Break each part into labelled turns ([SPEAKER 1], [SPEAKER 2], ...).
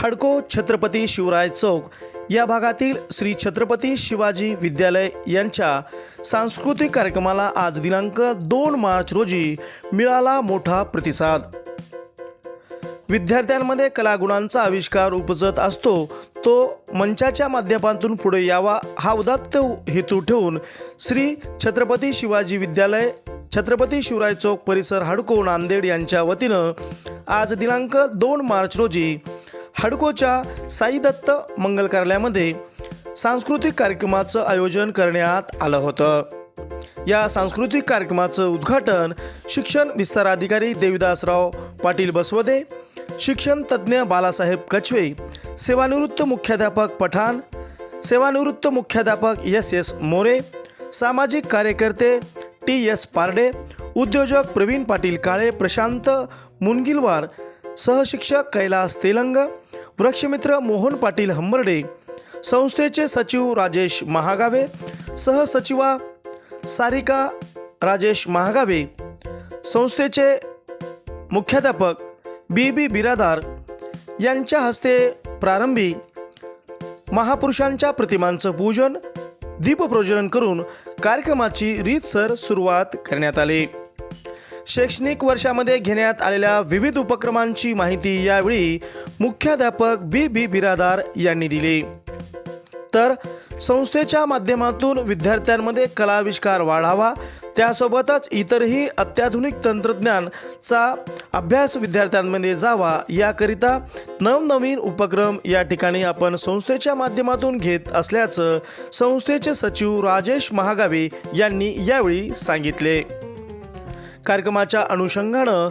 [SPEAKER 1] हडको छत्रपती शिवराय चौक या भागातील श्री छत्रपती शिवाजी विद्यालय यांच्या सांस्कृतिक कार्यक्रमाला आज दिनांक दोन मार्च रोजी मिळाला मोठा प्रतिसाद. विद्यार्थ्यांमध्ये कलागुणांचा आविष्कार उपजत असतो तो मंचाच्या माध्यमातून पुढे यावा हा उदात्त हेतू ठेवून श्री छत्रपती शिवाजी विद्यालय छत्रपती शिवराय चौक परिसर हडको नांदेड यांच्या वतीनं आज दिनांक दोन मार्च रोजी हडकोच्या साईदत्त मंगल कार्यालयामध्ये सांस्कृतिक कार्यक्रमाचं आयोजन करण्यात आलं होतं. या सांस्कृतिक कार्यक्रमाचं उद्घाटन शिक्षण विस्तार अधिकारी देविदासराव पाटील बसवदे शिक्षण तज्ज्ञ बालासाहेब कचवे सेवानिवृत्त मुख्याध्यापक पठाण सेवानिवृत्त मुख्याध्यापक एस एस मोरे सामाजिक कार्यकर्ते टी एस पारडे उद्योजक प्रवीण पाटील काळे प्रशांत मुनगिलवार सहशिक्षक कैलास तेलंग वृक्षमित्र मोहन पाटील हंबर्डे संस्थेचे सचिव राजेश महागावे सहसचिवा सारिका राजेश महागावे संस्थेचे मुख्याध्यापक बी बी बिरादार यांच्या हस्ते प्रारंभी महापुरुषांच्या प्रतिमांचं पूजन दीपप्रज्वलन करून कार्यक्रमाची रीतसर सुरुवात करण्यात आली. शैक्षणिक वर्षामध्ये घेण्यात आलेल्या विविध उपक्रमांची माहिती यावेळी मुख्याध्यापक बी बी बिरादार यांनी दिली. तर संस्थेच्या माध्यमातून विद्यार्थ्यांमध्ये कलाविष्कार वाढावा त्यासोबतच इतरही अत्याधुनिक तंत्रज्ञानचा अभ्यास विद्यार्थ्यांमध्ये जावा याकरिता नवनवीन उपक्रम या ठिकाणी आपण संस्थेच्या माध्यमातून घेत असल्याचं संस्थेचे सचिव राजेश महागावे यांनी यावेळी सांगितले. कार्यक्रमाच्या अनुषंगानं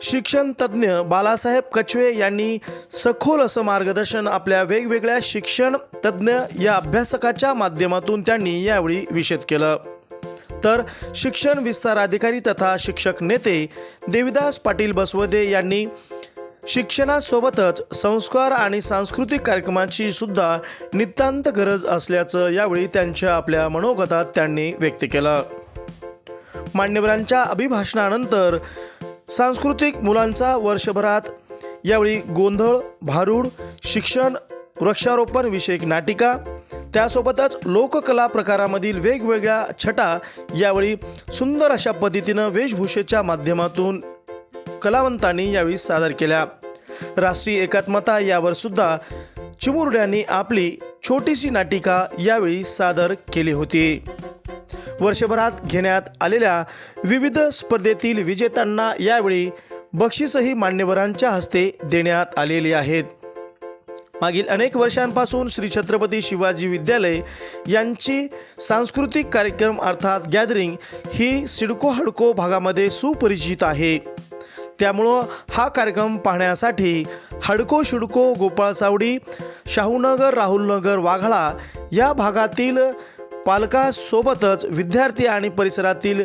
[SPEAKER 1] शिक्षण तज्ज्ञ बालासाहेब कचवे यांनी सखोल असं मार्गदर्शन आपल्या वेगवेगळ्या शिक्षण तज्ज्ञ या अभ्यासकाच्या माध्यमातून त्यांनी यावेळी विषद केलं. तर शिक्षण विस्तार अधिकारी तथा शिक्षक नेते देविदास पाटील बसवदे यांनी शिक्षणासोबतच संस्कार आणि सांस्कृतिक कार्यक्रमाची सुद्धा नितांत गरज असल्याचं यावेळी त्यांच्या आपल्या मनोगतात त्यांनी व्यक्त केलं. मान्यवरांच्या अभिभाषणानंतर सांस्कृतिक मुलांचा वर्षभरात यावेळी गोंधळ भारूड शिक्षण वृक्षारोपण विषयक नाटिका त्यासोबतच लोककला प्रकारामधील वेगवेगळ्या छटा यावेळी सुंदर अशा पद्धतीनं वेशभूषेच्या माध्यमातून कलावंतांनी यावेळी सादर केल्या. राष्ट्रीय एकात्मता यावर सुद्धा चिमुरड्यांनी आपली छोटीशी नाटिका यावेळी सादर केली होती. वर्षभरात घेण्यात आलेल्या विविध स्पर्धेतील विजेत्यांना यावेळी बक्षीसही मान्यवरांच्या हस्ते देण्यात आलेली आहेत. मागील अनेक वर्षांपासून श्री छत्रपती शिवाजी विद्यालय यांची सांस्कृतिक कार्यक्रम अर्थात गॅदरिंग ही सिडको हडको भागामध्ये सुपरिचित आहे. त्यामुळं हा कार्यक्रम पाहण्यासाठी हडको शिडको गोपाळसावडी शाहूनगर राहुलनगर वाघाळा या भागातील पालकासोबतच विद्यार्थी आणि परिसरातील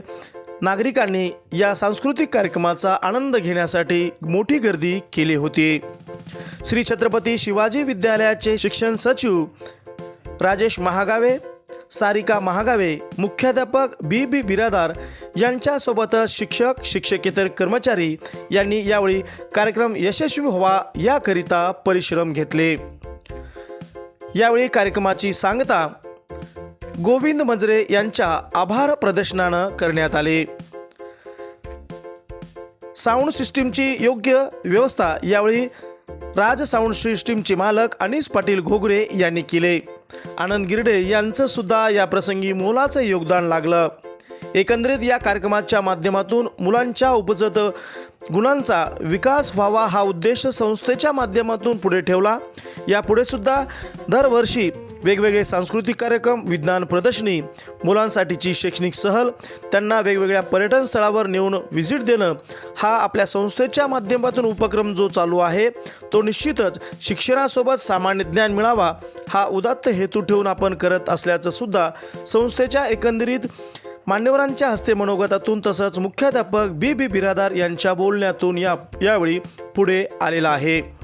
[SPEAKER 1] नागरिकांनी या सांस्कृतिक कार्यक्रमाचा आनंद घेण्यासाठी मोठी गर्दी केली होती. श्री छत्रपती शिवाजी विद्यालयाचे शिक्षण सचिव राजेश महागावे सारिका महागावे मुख्याध्यापक बी बी बिरादार यांच्यासोबतच शिक्षक शिक्षकेतर कर्मचारी यांनी यावेळी कार्यक्रम यशस्वी व्हावा याकरिता परिश्रम घेतले. यावेळी कार्यक्रमाची सांगता गोविंद मंजरे यांच्या आभार प्रदर्शनानं करण्यात आले. साऊंड सिस्टीमची योग्य व्यवस्था यावेळी राज साऊंड सिस्टीमचे मालक अनिस पाटील घोगरे यांनी केले. आनंद गिरडे यांचं सुद्धा या प्रसंगी मोलाचं योगदान लागलं. एकंदरीत या कार्यक्रमाच्या माध्यमातून मुलांच्या उपजत गुणांचा विकास व्हावा हा उद्देश संस्थेच्या माध्यमातून पुढे ठेवला. यापुढे सुद्धा दरवर्षी वेगवेगळे सांस्कृतिक कार्यक्रम विज्ञान प्रदर्शनी मुलांसाठीची शैक्षणिक सहल त्यांना वेगवेगळ्या पर्यटन स्थळावर नेऊन व्हिजिट देणं हा आपल्या संस्थेच्या माध्यमातून उपक्रम जो चालू आहे तो निश्चितच शिक्षणासोबत सामान्य ज्ञान मिळावा हा उदात्त हेतू ठेवून आपण करत असल्याचं सुद्धा संस्थेच्या एकंदरीत मान्यवरांच्या हस्ते मनोगतातून तसंच मुख्याध्यापक बी बी बिरादार यांच्या बोलण्यातून या यावेळी पुढे आलेला आहे.